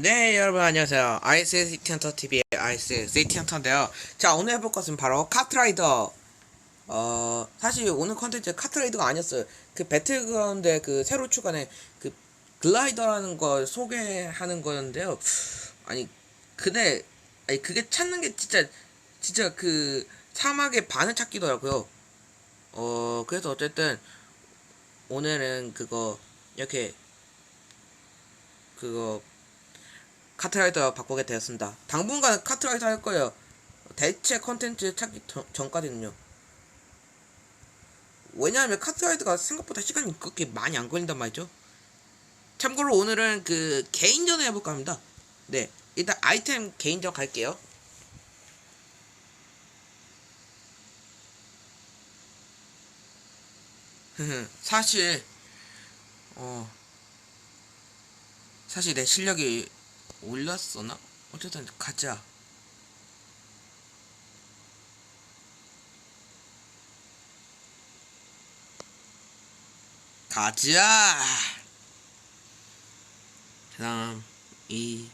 네 여러분 안녕하세요. ISS 티언터 TV의 ISS 티언터인데요. 자 오늘 해볼 것은 바로 카트라이더. 어 사실 오늘 컨텐츠 카트라이더가 아니었어요. 그 배틀그라운드에 그 새로 추가된 그 글라이더라는 걸 소개하는 거였는데요. 아니 근데 아니 그게 찾는 게 진짜 진짜 그 사막의 반을 찾기더라고요. 어 그래서 어쨌든 오늘은 그거 이렇게 그거 카트라이더 바꾸게 되었습니다. 당분간 카트라이더 할 거예요. 대체 컨텐츠 찾기 전, 전까지는요. 왜냐하면 카트라이더가 생각보다 시간이 그렇게 많이 안 걸린단 말이죠. 참고로 오늘은 그 개인전을 해볼까 합니다. 네, 일단 아이템 개인전 갈게요. 사실 어 사실 내 실력이 올랐었나? 어쨌든 가자. 가자. 다음 2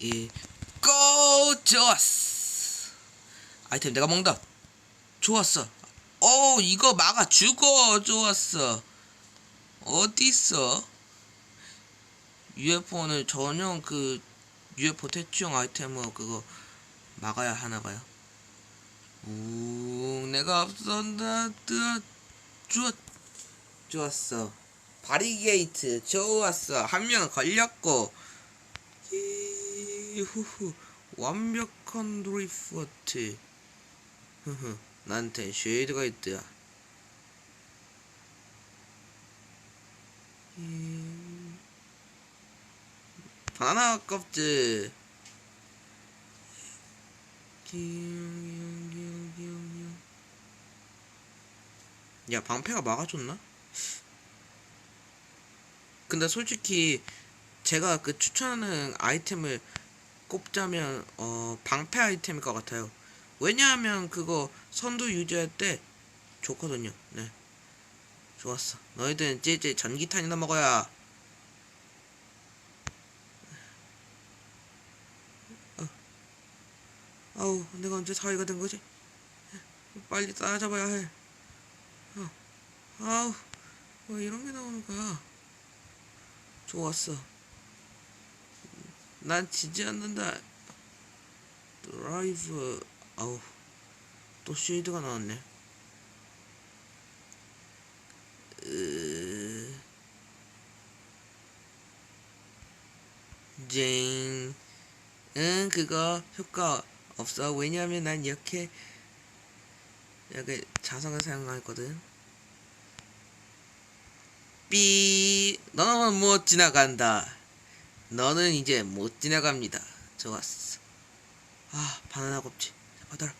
1 고! 좋았어. 아이템 내가 먹는다. 좋았어. 오 이거 막아 죽어. 좋았어. 어디 있어? UFO는 전용 그 UFO 퇴치용 아이템으로 그거 막아야 하나 봐요. 우 내가 앞선다 좋았 좋았어. 바리게이트 좋았어. 한 명 걸렸고 후후 완벽한 드리프트 흐흐 나한텐 쉐이드가. 음... 바나나 껍질. 야 방패가 막아줬나? 근데 솔직히 제가 그 추천하는 아이템을 꼽자면 어 방패 아이템일 것 같아요. 왜냐하면 그거 선두 유지할 때 좋거든요. 네. 좋았어. 너희들은 찌찌 전기탄이나 먹어야 아우 내가 언제 사위가 된 거지? 빨리 따라잡아야 해. 어. 아우 왜 이런 게 나오는 거야? 좋았어. 난 지지 않는다. 드라이브 아우 또 쉐이드가 나왔네. 으... 쟁. 응 그거 효과 없어. 왜냐하면 난 이렇게 이렇게 자석을 사용하거든. 삐, 너는 못 지나간다. 너는 이제 못 지나갑니다. 좋았어. 아, 바나나 껍질. 받아라.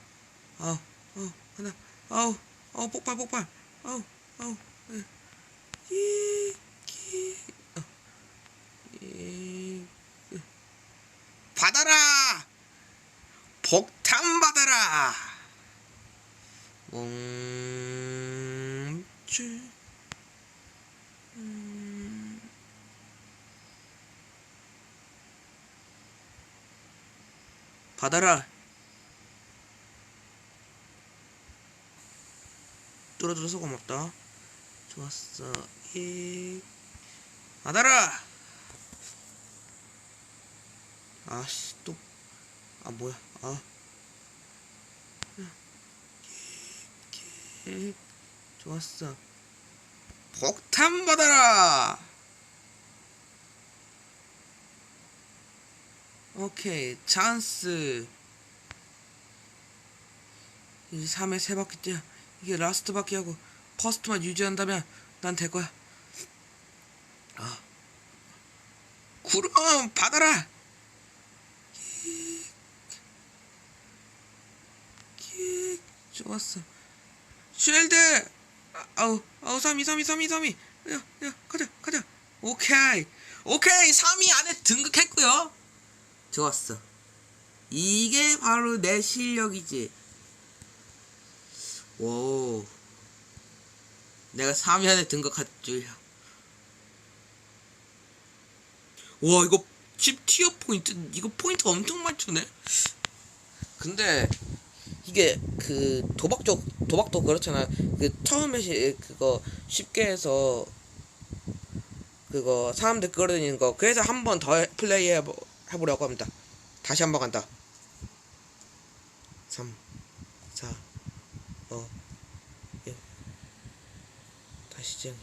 아우, 아우, 하나, 아우, 아우, 폭발, 폭발. 아우, 아우, 예. 이, 기, 어. 이, 이. 받아라! 폭탄 받아라! 멈추. 음. 받아라. 뚫어줘서 고맙다. 좋았어. 예. 받아라! 아씨, 또. 아, 뭐야. 아. 예. 좋았어. 폭탄 받아라! 오케이, 찬스. 이제 3회 세 바퀴째야. 이게 라스트 바퀴하고 퍼스트만 유지한다면 난 될 거야. 아. 그럼 받아라! 킥. 좋았어. 쉴드! 아, 아우, 아우, 3위, 3위, 3위, 3위. 야, 야, 가자, 가자. 오케이. 오케이, 3위 안에 등극했고요 좋았어. 이게 바로 내 실력이지. 오. 내가 3위 안에 등극할 줄이야. 와, 이거 집 티어 포인트 이거 포인트 엄청 많죠네 근데 이게 그 도박 쪽 도박도 그렇잖아. 그 처음에 시, 그거 쉽게 해서 그거 사람들 끌어다니는 거. 그래서 한 번 더 플레이 해보, 해보려고 합니다. 다시 한 번 간다. 3 4 5 1 다시 시작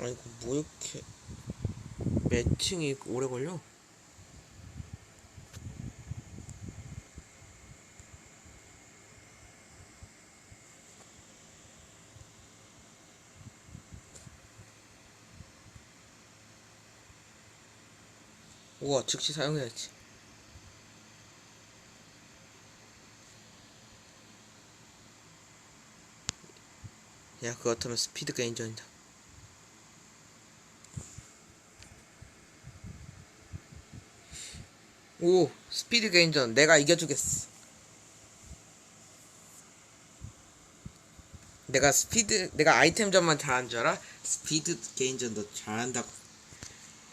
아이고 뭐 이렇게 매칭이 오래 걸려? 우와 즉시 사용해야지 야 그렇다면 스피드 게인전이다 오 스피드 게인전. 내가 이겨주겠어. 내가 스피드 내가 아이템전만 잘하는 줄 알아? 스피드 게인전도 잘한다고.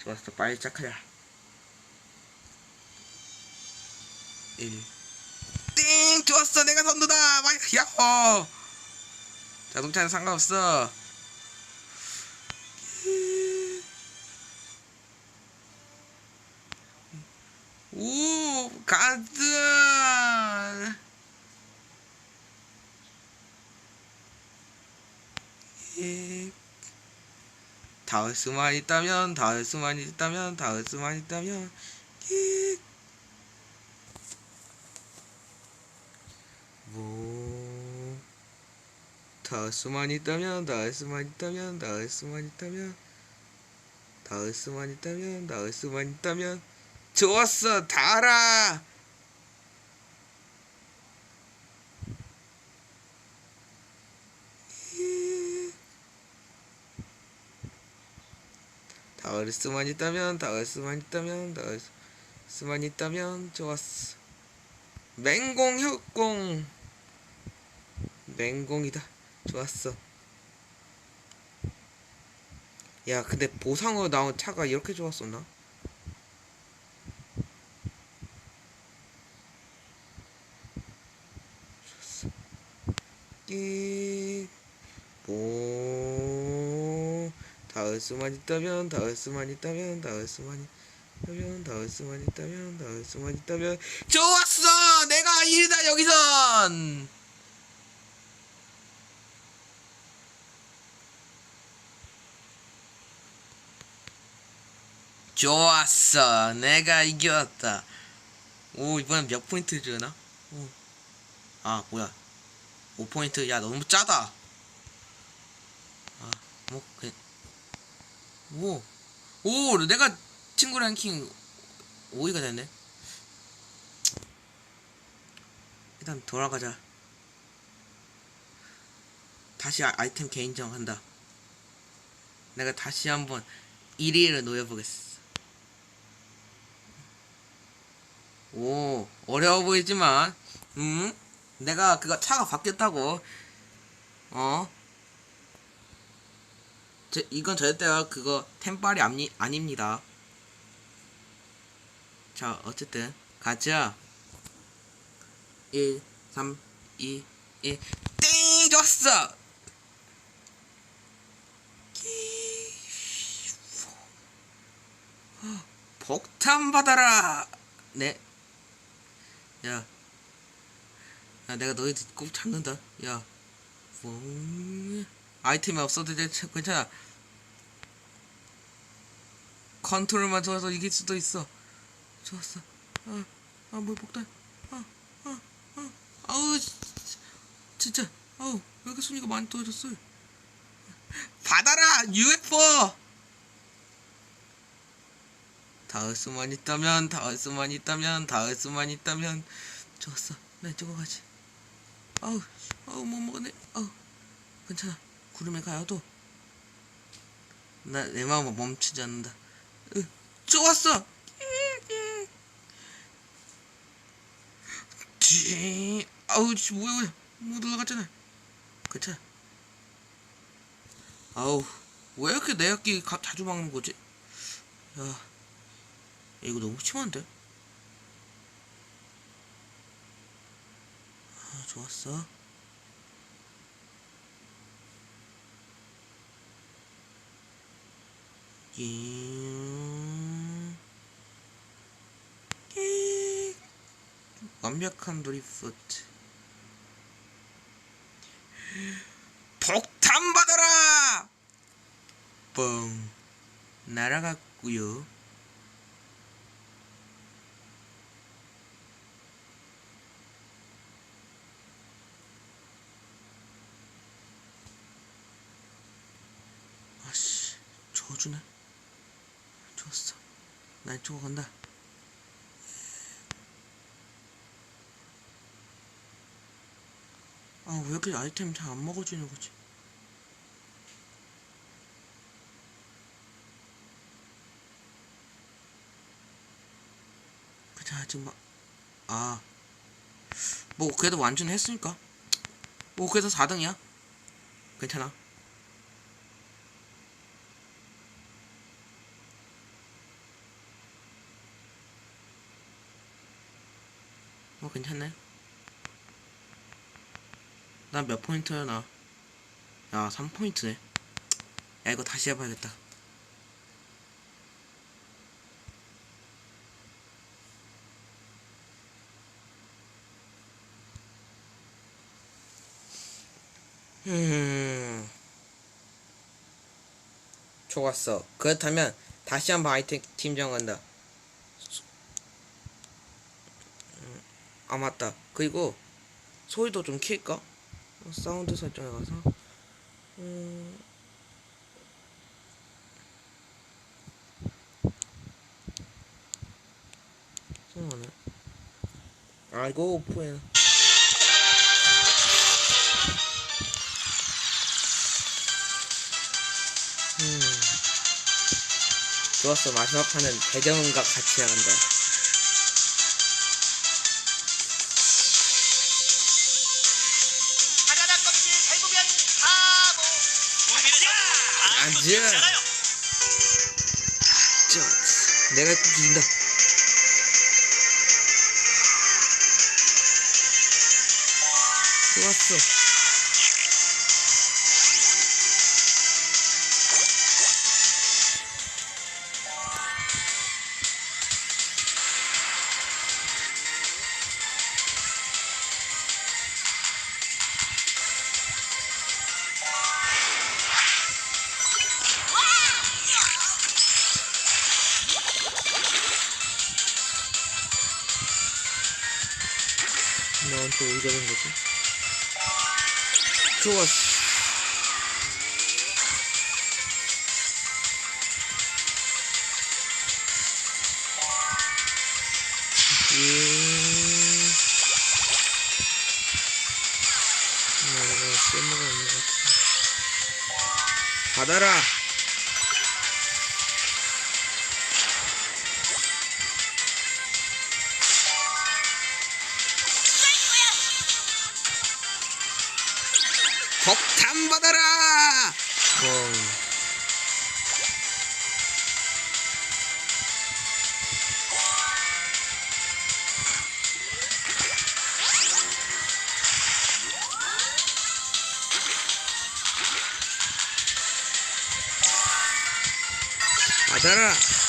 좋았어 빨리 시작하자. 1 띵! 좋았어 내가 선두다! 야호! 자동차는 상관없어 오 가드 예. 닿을 수만 있다면 닿을 수만 있다면 닿을 수만 있다면 예. 뭐 닿을 수만 있다면 닿을 수만 있다면 닿을 수만 있다면 닿을 수만 있다면 닿을 수만 있다면 좋았어 달아. 닿을 수만 있다면 닿을 수만 있다면 닿을 수만 있다면 좋았어. 맹공 협공. 맹공이다. 좋았어. 야 근데 보상으로 나온 차가 이렇게 좋았었나? 끼, 보, 닿을 수만 있다면, 닿을 수만 있다면, 닿을 수만 있다면, 닿을 수만 있다면, 닿을 수만 있다면, 좋았어! 내가 1위다, 여기선! 좋았어! 내가 이겼다. 오, 이번엔 몇 포인트 주나? 오. 아, 뭐야. 5포인트 야 너무 짜다. 아뭐 그, 오, 오 내가 친구 랭킹 5위가 됐네. 일단 돌아가자. 다시 아, 아이템 개인정 한다. 내가 다시 한번 1위를 노려보겠어. 오 어려워 보이지만 음 내가 그거 차가 바뀌었다고. 어? 제, 이건 절대 그거 템빨이 아니, 아닙니다. 자 어쨌든 가자. 1 3 2 1 띵! 좋았어! 폭탄 받아라! 네. 야, 야, 내가 너희들 꼭 잡는다. 야, 뭐, 아이템이 없어도 돼. 괜찮아. 컨트롤만 좋아서 이길 수도 있어. 좋았어. 아, 아, 뭘 폭탄. 아, 아, 아, 아우, 진짜. 아우, 왜 이렇게 순위가 많이 떨어졌어? 받아라! UFO! 닿을 수만 있다면, 닿을 수만 있다면, 닿을 수만 있다면. 좋았어. 나 이쪽으로 가지. 아우, 아우, 못 먹었네. 아우, 괜찮아. 구름에 가요도. 나, 내 마음은 멈추지 않는다. 으, 좋았어. 지, 아우, 씨, 뭐야, 못 올라갔잖아. 괜찮아. 아우, 왜 이렇게 내 가, 자주 막는 거지? 야, 야, 이거 너무 심한데? 좋았어. 예. 예. 완벽한 드리프트. 폭탄 받아라! 뻥. 날아갔구요. 아씨, 저주네. 좋았어. 난 이쪽으로 간다. 아, 왜 이렇게 아이템 잘 안 먹어주는 거지? 그자 아직 막, 아, 뭐 그래도 완전 했으니까. 뭐 그래도 4등이야. 괜찮아. 뭐 괜찮네. 나 몇 포인트야 나? 야 3포인트네. 야 이거 다시 해봐야겠다. 음. 좋았어. 그렇다면 다시 한번 아이템 팀장 간다. 아 맞다. 그리고 소리도 좀 킬까? 어, 사운드 설정에 가서 음... 생각나네. 아 이거 오프해. 음. 좋았어 마지막 판은 배경음과 같이 나간다. 앉아. 잖아요 자, 내가 꼭 이긴다. 좋았어. 왜 이러는 거지? 좋았어. 이거 쓸모가 없는 것 같아. 받아라! 폭탄 받아라! 뻥. 받아라!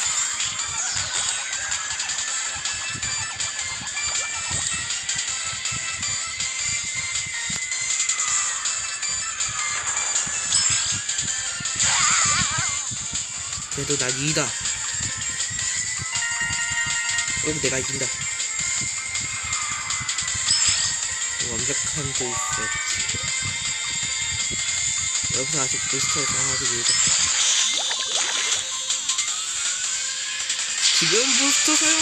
그래도 난 이다. 꼭 내가 이긴다. 완벽한 데이스. 여기서 아직 부스터를 사용하기 위해서. 지금 부스터 사용!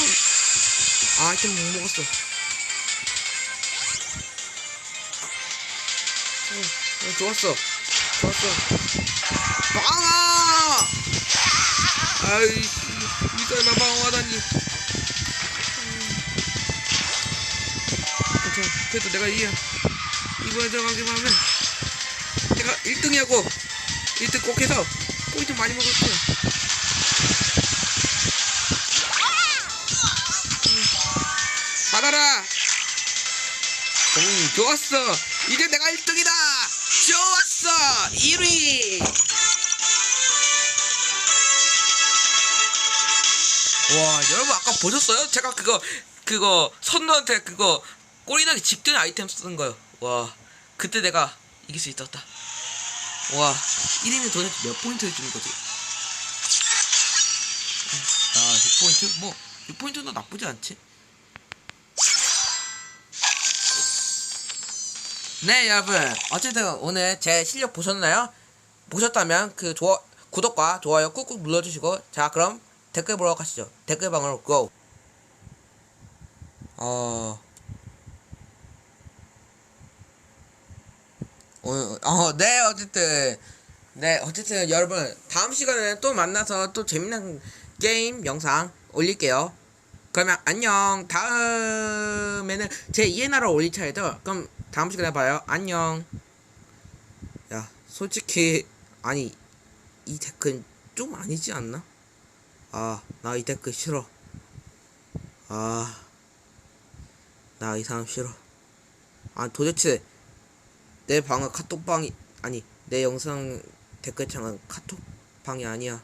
아, 아이템 못 먹었어. 어, 어, 좋았어. 좋았어. 빵아! 아이씨, 이 사람 빨리. 음. 괜찮아. 그래도 내가 이겨. 이번에 들어가기만 하면 내가 1등이 하고 1등 꼭 해서 포인트 많이 먹을 거야. 음. 받아라. 음, 좋았어. 이제 내가 1등이다. 좋았어. 1위. 보셨어요? 제가 그거 그거 선수한테 그거 꼬리 나기 직전에 아이템 쓰는 거요. 와, 그때 내가 이길 수 있었다. 와, 1위는 도대체 몇 포인트를 주는 거지? 아, 6포인트? 뭐 6포인트는 나쁘지 않지? 네 여러분 어쨌든 오늘 제 실력 보셨나요? 보셨다면 그 좋아, 구독과 좋아요 꾹꾹 눌러주시고 자 그럼 댓글 보러 가시죠. 댓글 방으로 고! 어... 어, 어, 네 어쨌든. 네 어쨌든 여러분 다음 시간에 또 만나서 또 재밌는 게임 영상 올릴게요. 그러면 안녕. 다음에는 제 이해나라 올릴 차례도 그럼 다음 시간에 봐요. 안녕. 야 솔직히 아니 이 댓글 좀 아니지 않나 아 나 이 댓글 싫어. 아 나 이 사람 싫어. 아 도대체 내 방은 카톡방이 아니 내 영상 댓글창은 카톡방이 아니야